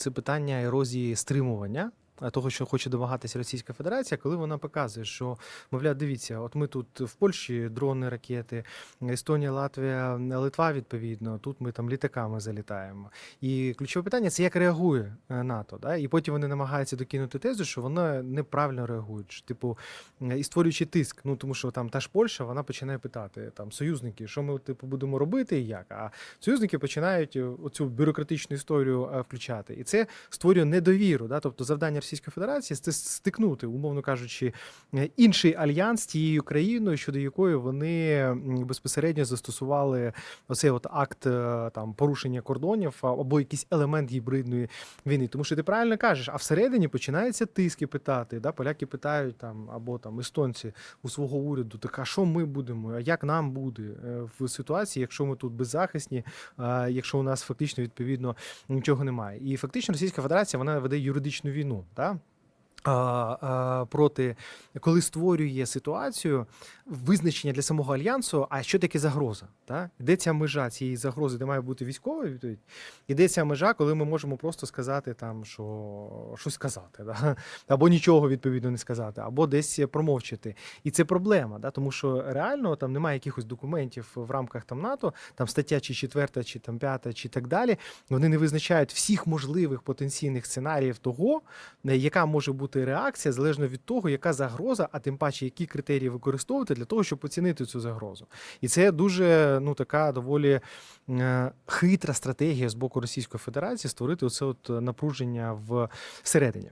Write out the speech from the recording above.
Це питання ерозії стримування. А, Того, що хоче домагатися Російська Федерація, коли вона показує, що мовляв, дивіться, от ми тут в Польщі дрони, ракети, Естонія, Латвія, Литва, відповідно, тут ми там літаками залітаємо. І ключове питання це як реагує е, НАТО. Да? І потім вони намагаються докинути тезу, що воно неправильно реагує. Типу, е, і створюючи тиск. Ну тому що там та ж Польща, вона починає питати там союзники, що ми типу будемо робити і як. А союзники починають е, оцю бюрократичну історію е, включати. І це створює недовіру. Да? Тобто завдання Російської Федерації стикнути, умовно кажучи, е, інший альянс тією країною, щодо якої вони безпосередньо застосували оцей от акт е, там порушення кордонів або якийсь елемент гібридної війни. Тому що ти правильно кажеш, а всередині починаються тиски питати. Да? Поляки питають там або там естонці у свого уряду, так а що ми будемо? А як нам буде е, в ситуації, якщо ми тут беззахисні, якщо у нас фактично відповідно нічого немає? І фактично Російська Федерація вона веде юридичну війну. Да? Проти, коли створює ситуацію визначення для самого альянсу, а що таке загроза? Та? Де ця межа цієї загрози, де має бути військова відповідь, і де ця межа, коли ми можемо просто сказати, там, що щось сказати, да? або нічого відповідно не сказати, або десь промовчати. І це проблема, да? тому що реально там немає якихось документів в рамках там НАТО, там стаття чи четверта, чи там п'ята, чи так далі. Вони не визначають всіх можливих потенційних сценаріїв того, яка може бути реакція залежно від того, яка загроза, а тим паче, які критерії використовувати для того, щоб оцінити цю загрозу. І це дуже ну така доволі е, хитра стратегія з боку Російської Федерації створити оце от напруження всередині.